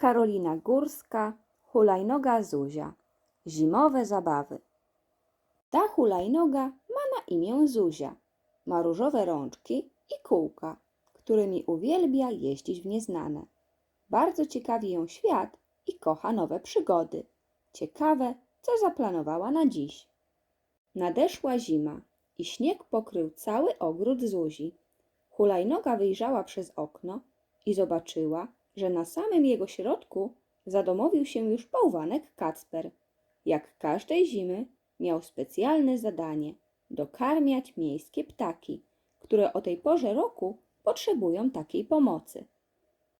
Karolina Górska, hulajnoga Zuzia. Zimowe zabawy. Ta hulajnoga ma na imię Zuzia. Ma różowe rączki i kółka, którymi uwielbia jeździć w nieznane. Bardzo ciekawi ją świat i kocha nowe przygody. Ciekawe, co zaplanowała na dziś. Nadeszła zima i śnieg pokrył cały ogród Zuzi. Hulajnoga wyjrzała przez okno i zobaczyła, że na samym jego środku zadomowił się już bałwanek Kacper. Jak każdej zimy miał specjalne zadanie dokarmiać miejskie ptaki, które o tej porze roku potrzebują takiej pomocy.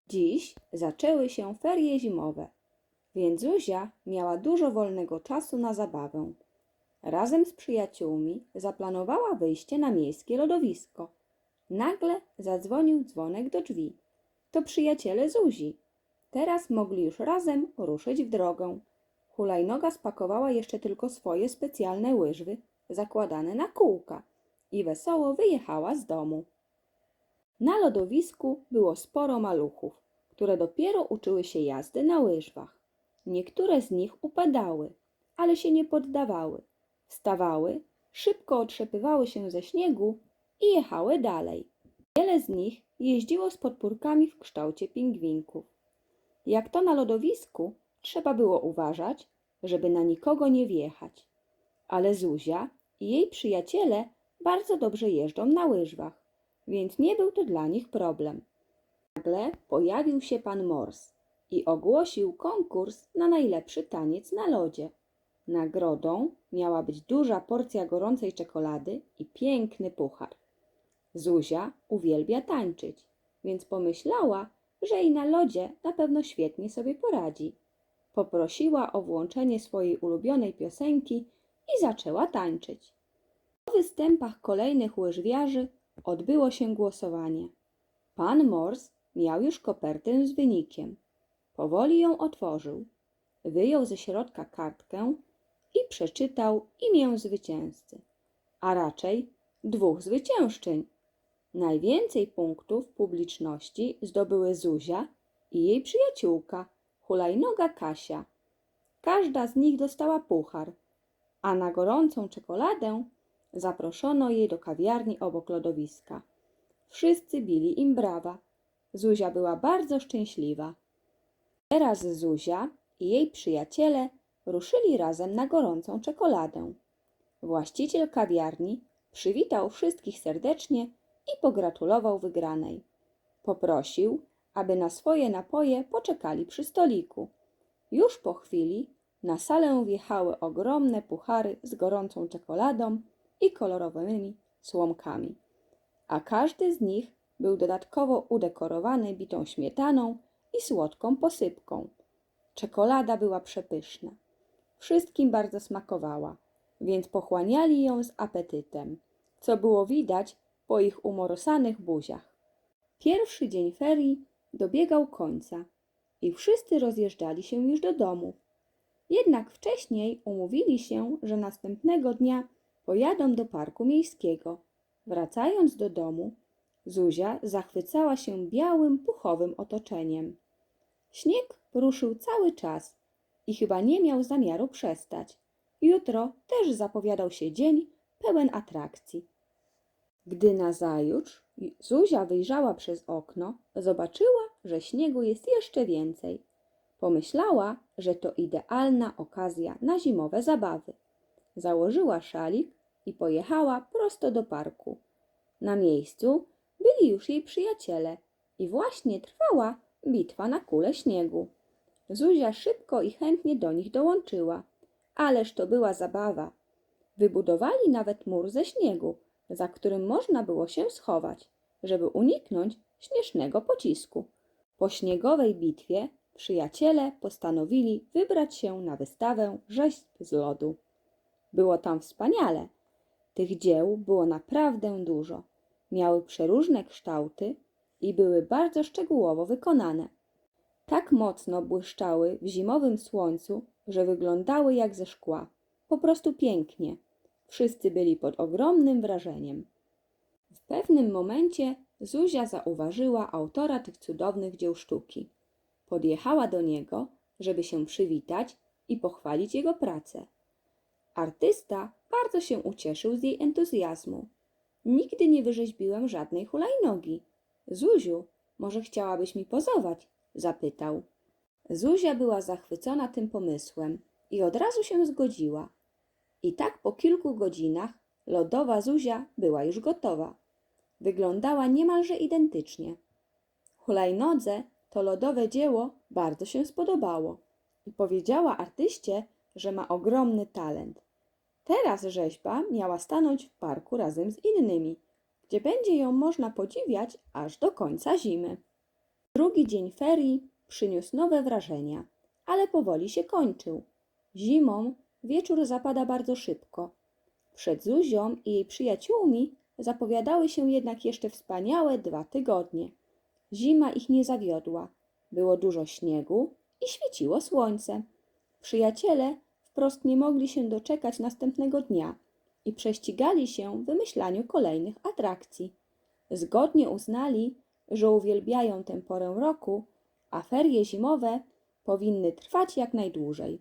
Dziś zaczęły się ferie zimowe, więc Zuzia miała dużo wolnego czasu na zabawę. Razem z przyjaciółmi zaplanowała wyjście na miejskie lodowisko. Nagle zadzwonił dzwonek do drzwi. To przyjaciele Zuzi. Teraz mogli już razem ruszyć w drogę. Hulajnoga spakowała jeszcze tylko swoje specjalne łyżwy, zakładane na kółka i wesoło wyjechała z domu. Na lodowisku było sporo maluchów, które dopiero uczyły się jazdy na łyżwach. Niektóre z nich upadały, ale się nie poddawały. Wstawały, szybko otrzepywały się ze śniegu i jechały dalej. Wiele z nich jeździło z podpórkami w kształcie pingwinków. Jak to na lodowisku, trzeba było uważać, żeby na nikogo nie wjechać. Ale Zuzia i jej przyjaciele bardzo dobrze jeżdżą na łyżwach, więc nie był to dla nich problem. Nagle pojawił się pan Mors i ogłosił konkurs na najlepszy taniec na lodzie. Nagrodą miała być duża porcja gorącej czekolady i piękny puchar. Zuzia uwielbia tańczyć, więc pomyślała, że i na lodzie na pewno świetnie sobie poradzi. Poprosiła o włączenie swojej ulubionej piosenki i zaczęła tańczyć. Po występach kolejnych łyżwiarzy odbyło się głosowanie. Pan Mors miał już kopertę z wynikiem. Powoli ją otworzył. Wyjął ze środka kartkę i przeczytał imię zwycięzcy, a raczej dwóch zwyciężczyń. Najwięcej punktów publiczności zdobyły Zuzia i jej przyjaciółka, hulajnoga Kasia. Każda z nich dostała puchar, a na gorącą czekoladę zaproszono jej do kawiarni obok lodowiska. Wszyscy bili im brawa. Zuzia była bardzo szczęśliwa. Teraz Zuzia i jej przyjaciele ruszyli razem na gorącą czekoladę. Właściciel kawiarni przywitał wszystkich serdecznie i pogratulował wygranej. Poprosił, aby na swoje napoje poczekali przy stoliku. Już po chwili na salę wjechały ogromne puchary z gorącą czekoladą i kolorowymi słomkami, a każdy z nich był dodatkowo udekorowany bitą śmietaną i słodką posypką. Czekolada była przepyszna. Wszystkim bardzo smakowała, więc pochłaniali ją z apetytem, co było widać po ich umorosanych buziach. Pierwszy dzień ferii dobiegał końca i wszyscy rozjeżdżali się już do domów. Jednak wcześniej umówili się, że następnego dnia pojadą do parku miejskiego. Wracając do domu, Zuzia zachwycała się białym, puchowym otoczeniem. Śnieg ruszył cały czas i chyba nie miał zamiaru przestać. Jutro też zapowiadał się dzień pełen atrakcji. Gdy nazajutrz Zuzia wyjrzała przez okno, zobaczyła, że śniegu jest jeszcze więcej. Pomyślała, że to idealna okazja na zimowe zabawy. Założyła szalik i pojechała prosto do parku. Na miejscu byli już jej przyjaciele i właśnie trwała bitwa na kule śniegu. Zuzia szybko i chętnie do nich dołączyła. Ależ to była zabawa. Wybudowali nawet mur ze śniegu, za którym można było się schować, żeby uniknąć śnieżnego pocisku. Po śniegowej bitwie przyjaciele postanowili wybrać się na wystawę rzeźb z lodu. Było tam wspaniale. Tych dzieł było naprawdę dużo. Miały przeróżne kształty i były bardzo szczegółowo wykonane. Tak mocno błyszczały w zimowym słońcu, że wyglądały jak ze szkła. Po prostu pięknie. Wszyscy byli pod ogromnym wrażeniem. W pewnym momencie Zuzia zauważyła autora tych cudownych dzieł sztuki. podjechała do niego, żeby się przywitać i pochwalić jego pracę. Artysta bardzo się ucieszył z jej entuzjazmu. Nigdy nie wyrzeźbiłem żadnej hulajnogi. Zuziu, może chciałabyś mi pozować? zapytał. Zuzia była zachwycona tym pomysłem i od razu się zgodziła. I tak po kilku godzinach lodowa Zuzia była już gotowa. Wyglądała niemalże identycznie. Hulajnodze to lodowe dzieło bardzo się spodobało i powiedziała artyście, że ma ogromny talent. Teraz rzeźba miała stanąć w parku razem z innymi, gdzie będzie ją można podziwiać aż do końca zimy. Drugi dzień ferii przyniósł nowe wrażenia, ale powoli się kończył. Zimą wieczór zapada bardzo szybko. Przed Zuzią i jej przyjaciółmi zapowiadały się jednak jeszcze wspaniałe dwa tygodnie. Zima ich nie zawiodła. Było dużo śniegu i świeciło słońce. Przyjaciele wprost nie mogli się doczekać następnego dnia i prześcigali się w wymyślaniu kolejnych atrakcji. Zgodnie uznali, że uwielbiają tę porę roku, a ferie zimowe powinny trwać jak najdłużej.